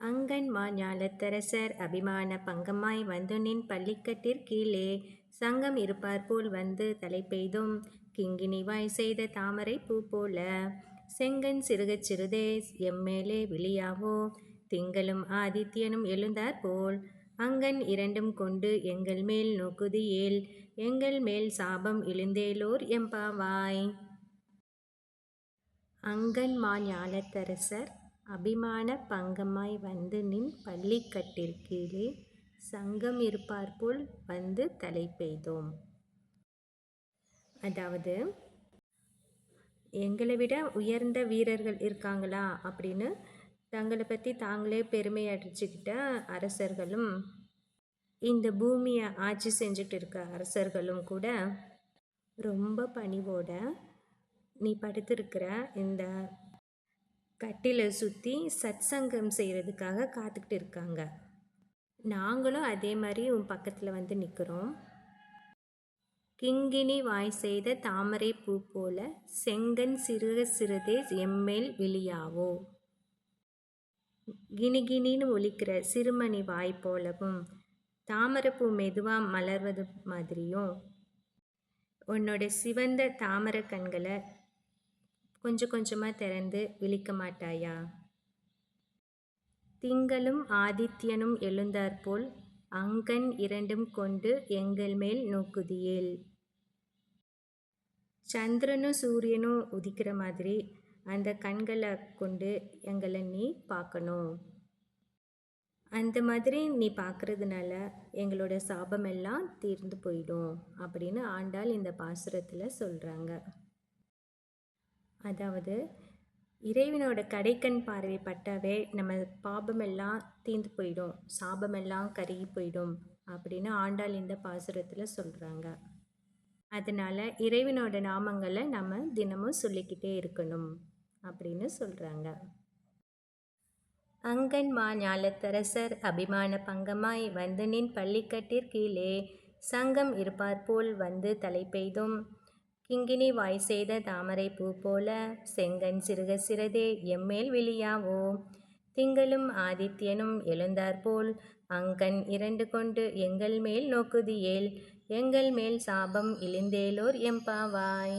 அங்கண் மாஞாலத்தரசர் அபிமான பங்கமாய் வந்துநின் பள்ளிக்கட்டிற் கீழே. சங்கம் இருப்பார்போல் வந்து தலை தலைப்பெய்தும் கிங்கிணிவாய் செய்த தாமரைப் போல. செங்கன் சிறுகச் சிறுதே எம்மேலே விழியாவோ? திங்களும் ஆதித்யனும் எழுந்தார் போல். அங்கன் இரண்டும் கொண்டு எங்கள் மேல் நோக்குதியேல் எங்கள்மேல் சாபம் இழிந்தேலோர் எம்பாவாய். மா மாஞாலத்தரசர் அபிமான பங்கமாய் வந்துநின் பள்ளிக்கட்டிற் கீழே சங்கம் இருப்பார்போல் வந்து தலை பெய்தோம். அதாவது எங்களை விட உயர்ந்த வீரர்கள் இருக்காங்களா அப்படின்னு தங்களை பற்றி தாங்களே பெருமை அடிச்சுக்கிட்ட அரசர்களும் இந்த பூமியை ஆட்சி செஞ்சுட்டு இருக்க அரசர்களும் கூட ரொம்ப பணிவோட நீ படுத்திருக்கிற இந்த கட்டிலை சுற்றி சத்சங்கம் செய்கிறதுக்காக காத்துக்கிட்டு இருக்காங்க. நாங்களும் அதே மாதிரி உன் பக்கத்தில் வந்து நிற்கிறோம் கிங்கிணி வாய் செய்த தாமரை பூ போல செங்கன் சிறுக சிறுதே எம்மேல் வெளியாவோ கிணிகிணின்னு ஒலிக்கிற சிறுமணி வாய் போலவும் தாமரைப்பூ மெதுவாக மலர்வது மாதிரியும் உன்னோட சிவந்த தாமரை கண்களை கொஞ்சம் கொஞ்சமாக திறந்து விழிக்க மாட்டாயா? திங்களும் ஆதித்யனும் எழுந்தாற்போல் அங்கன் இரண்டும் கொண்டு எங்கள் மேல் நோக்குதியேல். சந்திரனும் சூரியனும் உதிக்கிற மாதிரி அந்த கண்களை கொண்டு எங்களை நீ பார்க்கணும் அந்த மாதிரி நீ பார்க்கறதுனால எங்களோட சாபமெல்லாம் தீர்ந்து போயிடும் அப்படின்னு ஆண்டாள் இந்த பாசுரத்தில் சொல்கிறாங்க அதாவது இறைவனோட கடைக்கண் பார்வை பட்டாவே நம்ம பாபமெல்லாம் தீர்ந்து போயிடும் சாபமெல்லாம் கருகி போயிடும் அப்படின்னு ஆண்டாள் இந்த பாசுரத்தில் சொல்கிறாங்க அதனால் இறைவனோட நாமங்களை நம்ம தினமும் சொல்லிக்கிட்டே இருக்கணும் அப்படின்னு சொல்கிறாங்க அங்கன் மா ஞாலத்தரசர் அபிமான பங்கமாய் வந்து நின் சங்கம் இருப்பார் போல் வந்து வந்து தலைப்பெய்தும் கிங்கினி வாய் செய்த தாமரை பூ போல செங்கன் சிறுக சிறதே எம்மேல் விழியாவோ திங்களும் ஆதித்யனும் எழுந்தாற்போல் அங்கன் இரண்டு கொண்டு எங்கள் மேல் நோக்குதியேல் எங்கள் மேல் சாபம் இழிந்தேலோர் எம்பாவாய்